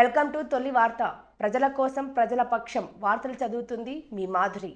Welcome to తొలి వార్త. ప్రజల కోసం ప్రజల పక్షం వార్తలు చదువుతుంది మీ మాధురి.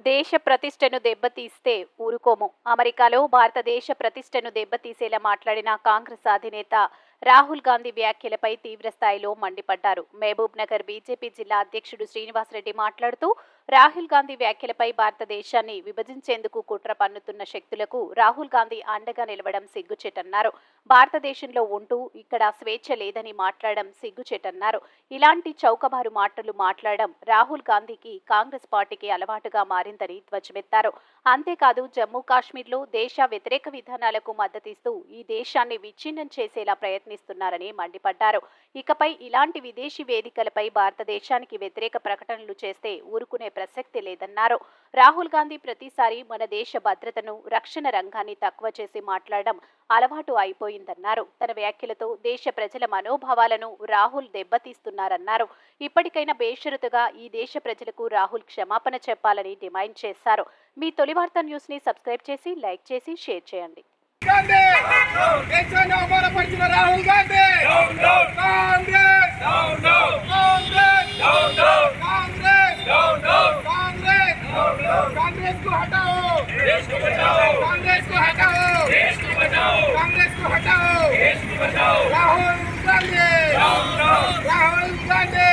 దేశ ప్రతిష్టను దెబ్బతీస్తే ఊరుకోము. అమెరికాలో భారతదేశ ప్రతిష్టను దెబ్బతీసేలా మాట్లాడిన కాంగ్రెస్ అధినేత రాహుల్ గాంధీ వ్యాఖ్యలపై తీవ్రస్థాయిలో మండిపడ్డారు. మహబూబ్ నగర్ బీజేపీ జిల్లా అధ్యక్షుడు శ్రీనివాసరెడ్డి మాట్లాడుతూ రాహుల్ గాంధీ వ్యాఖ్యలపై భారతదేశాన్ని విభజించేందుకు కుట్ర పన్నుతున్న శక్తులకు రాహుల్ గాంధీ అండగా నిలవడం సిగ్గుచేటన్నారు. భారతదేశంలో ఉంటూ ఇక్కడ స్వేచ్ఛ లేదని మాట్లాడడం సిగ్గుచేటన్నారు. ఇలాంటి చౌకబారు మాటలు మాట్లాడడం రాహుల్ గాంధీకి కాంగ్రెస్ పార్టీకి అలవాటుగా మారిందని ధ్వజమెత్తారు. అంతేకాదు జమ్మూ కాశ్మీర్లో దేశ వ్యతిరేక విధానాలకు మద్దతిస్తూ ఈ దేశాన్ని విచ్ఛిన్నం చేసేలా ప్రయత్నం ప్రయత్నిస్తున్నారని మండిపడ్డారు. ఇకపై ఇలాంటి విదేశీ వేదికలపై భారతదేశానికి వ్యతిరేక ప్రకటనలు చేస్తే ఊరుకునే ప్రసక్తి లేదన్నారు. రాహుల్ గాంధీ ప్రతిసారి మన దేశ భద్రతను రక్షణ రంగాన్ని తక్కువ చేసి మాట్లాడడం అలవాటు అయిపోయిందన్నారు. తన వ్యాఖ్యలతో దేశ ప్రజల మనోభావాలను రాహుల్ దెబ్బతీస్తున్నారన్నారు. ఇప్పటికైనా బేషరతుగా ఈ దేశ ప్రజలకు రాహుల్ క్షమాపణ చెప్పాలని డిమాండ్ చేశారు. మీ తొలి వార్త న్యూస్ని సబ్స్క్రైబ్ చేసి లైక్ చేసి షేర్ చేయండి. గాంధీ దేశాన్ని అవమానపరిచిన రాహుల్ గాంధీ కాంగ్రెస్ కాంగ్రెస్ కాంగ్రెస్ కాంగ్రెస్ కాంగ్రెస్ को हटाओ कांग्रेस को हटाओ कांग्रेस को हटाओ राहुल गांधी राहुल गांधी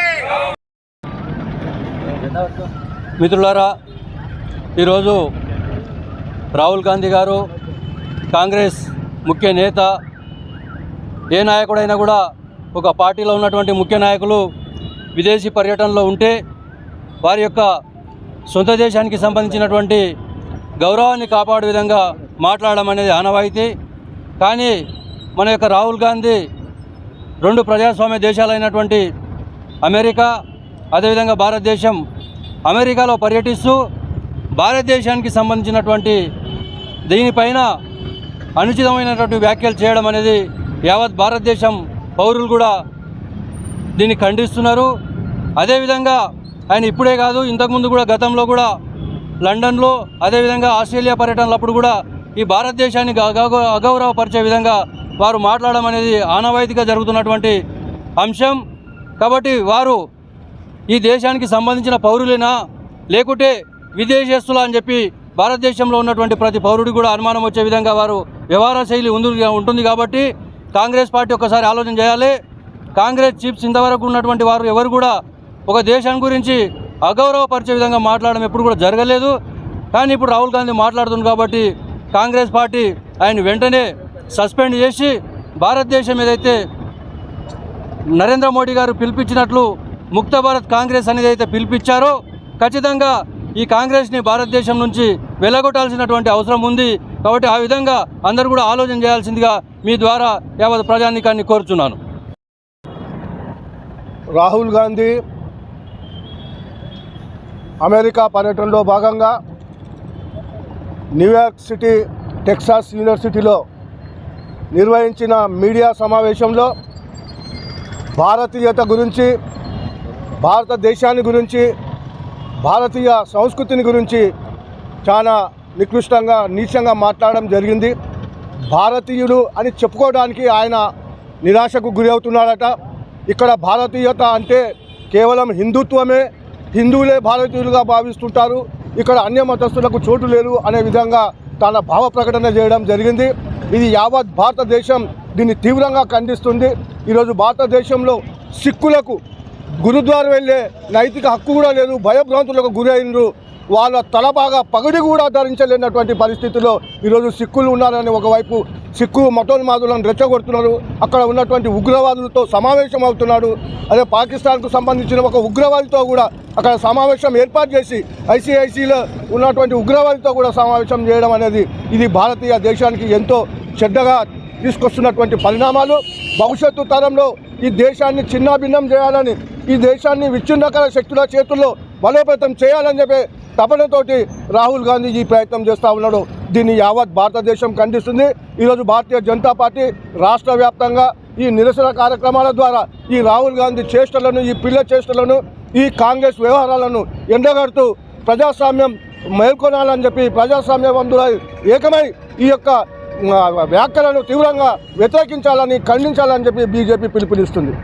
మిత్రులారా ఈరోజు రాహుల్ గాంధీ గారు కాంగ్రెస్ ముఖ్య నేత ఏ నాయకుడైనా కూడా ఒక పార్టీలో ఉన్నటువంటి ముఖ్య నాయకులు విదేశీ పర్యటనలో ఉంటే వారి యొక్క సొంత దేశానికి సంబంధించినటువంటి గౌరవాన్ని కాపాడే విధంగా మాట్లాడడం అనేది ఆనవాయితీ. కానీ మన యొక్క రాహుల్ గాంధీ రెండు ప్రజాస్వామ్య దేశాలైనటువంటి అమెరికా అదేవిధంగా భారతదేశం అమెరికాలో పర్యటిస్తూ భారతదేశానికి సంబంధించినటువంటి దీనిపైన అనుచితమైనటువంటి వ్యాఖ్యలు చేయడం అనేది యావత్ భారతదేశం పౌరులు కూడా దీన్ని ఖండిస్తున్నారు. అదేవిధంగా ఆయన ఇప్పుడే కాదు ఇంతకుముందు కూడా గతంలో కూడా లండన్లో అదేవిధంగా ఆస్ట్రేలియా పర్యటనలప్పుడు కూడా ఈ భారతదేశాన్ని అగౌరవపరిచే విధంగా వారు మాట్లాడడం అనేది ఆనవాయితీగా జరుగుతున్నటువంటి అంశం. కాబట్టి వారు ఈ దేశానికి సంబంధించిన పౌరులేనా లేకుంటే విదేశస్తులా అని చెప్పి భారతదేశంలో ఉన్నటువంటి ప్రతి పౌరుడి కూడా అనుమానం వచ్చే విధంగా వారు వ్యవహార శైలి ఉంది ఉంటుంది కాబట్టి కాంగ్రెస్ పార్టీ ఒకసారి ఆలోచన చేయాలి. కాంగ్రెస్ చీఫ్స్ ఇంతవరకు ఉన్నటువంటి వారు ఎవరు కూడా ఒక దేశం గురించి అగౌరవపరిచే విధంగా మాట్లాడడం ఎప్పుడు కూడా జరగలేదు. కానీ ఇప్పుడు రాహుల్ గాంధీ మాట్లాడుతుంది కాబట్టి కాంగ్రెస్ పార్టీ ఆయన వెంటనే సస్పెండ్ చేసి భారతదేశం ఏదైతే నరేంద్ర మోడీ గారు పిలిపించినట్లు ముక్త భారత్ కాంగ్రెస్ అనేది అయితే పిలిపించారో ఖచ్చితంగా ఈ కాంగ్రెస్ని భారతదేశం నుంచి వెలగొట్టాల్సినటువంటి అవసరం ఉంది కాబట్టి ఆ విధంగా అందరూ కూడా ఆలోచన చేయాల్సిందిగా మీ ద్వారా యావత్ ప్రజానికాన్ని కోరుచున్నాను. రాహుల్ గాంధీ అమెరికా పర్యటనలో భాగంగా న్యూయార్క్ సిటీ టెక్సాస్ యూనివర్సిటీలో నిర్వహించిన మీడియా సమావేశంలో భారతీయత గురించి భారతదేశాన్ని గురించి భారతీయ సంస్కృతిని గురించి చాలా నికృష్టంగా నీచంగా మాట్లాడడం జరిగింది. భారతీయుడు అని చెప్పుకోవడానికి ఆయన నిరాశకు గురి అవుతున్నాడట. ఇక్కడ భారతీయత అంటే కేవలం హిందుత్వమే హిందువులే భారతీయులుగా భావిస్తుంటారు. ఇక్కడ అన్య మతస్థులకు చోటు లేదు అనే విధంగా తన భావ ప్రకటన చేయడం జరిగింది. ఇది యావత్ భారతదేశం దీన్ని తీవ్రంగా ఖండిస్తుంది. ఈరోజు భారతదేశంలో సిక్కులకు గురుద్వారం వెళ్ళే నైతిక హక్కు కూడా లేదు భయభ్రాంతులకు గురి వాళ్ళ తల బాగా పగడి కూడా ధరించలేనటువంటి పరిస్థితిలో ఈరోజు సిక్కులు ఉన్నారని ఒకవైపు సిక్కు మతోన్మాదులను రెచ్చగొడుతున్నారు. అక్కడ ఉన్నటువంటి ఉగ్రవాదులతో సమావేశం అవుతున్నాడు. అదే పాకిస్తాన్కు సంబంధించిన ఒక ఉగ్రవాదితో కూడా అక్కడ సమావేశం ఏర్పాటు చేసి ఐసీఐసీలో ఉన్నటువంటి ఉగ్రవాదితో కూడా సమావేశం చేయడం అనేది ఇది భారతీయ దేశానికి ఎంతో చెడ్డగా తీసుకొస్తున్నటువంటి పరిణామాలు. భవిష్యత్తు తరంలో ఈ దేశాన్ని చిన్నాభిన్నం చేయాలని ఈ దేశాన్ని విచ్ఛిన్నకర శక్తుల చేతుల్లో బలోపేతం చేయాలని చెప్పే తపనతోటి రాహుల్ గాంధీ ఈ ప్రయత్నం చేస్తూ ఉన్నాడు. దీన్ని యావత్ భారతదేశం ఖండిస్తుంది. ఈరోజు భారతీయ జనతా పార్టీ రాష్ట్ర వ్యాప్తంగా ఈ నిరసన కార్యక్రమాల ద్వారా ఈ రాహుల్ గాంధీ చేష్టలను ఈ పిల్ల చేష్టలను ఈ కాంగ్రెస్ వ్యవహారాలను ఎండగడుతూ ప్రజాస్వామ్యం మేల్కొనాలని చెప్పి ప్రజాస్వామ్య బంధువులై ఏకమై ఈ యొక్క వ్యాఖ్యలను తీవ్రంగా వ్యతిరేకించాలని ఖండించాలని చెప్పి బీజేపీ పిలుపునిస్తుంది.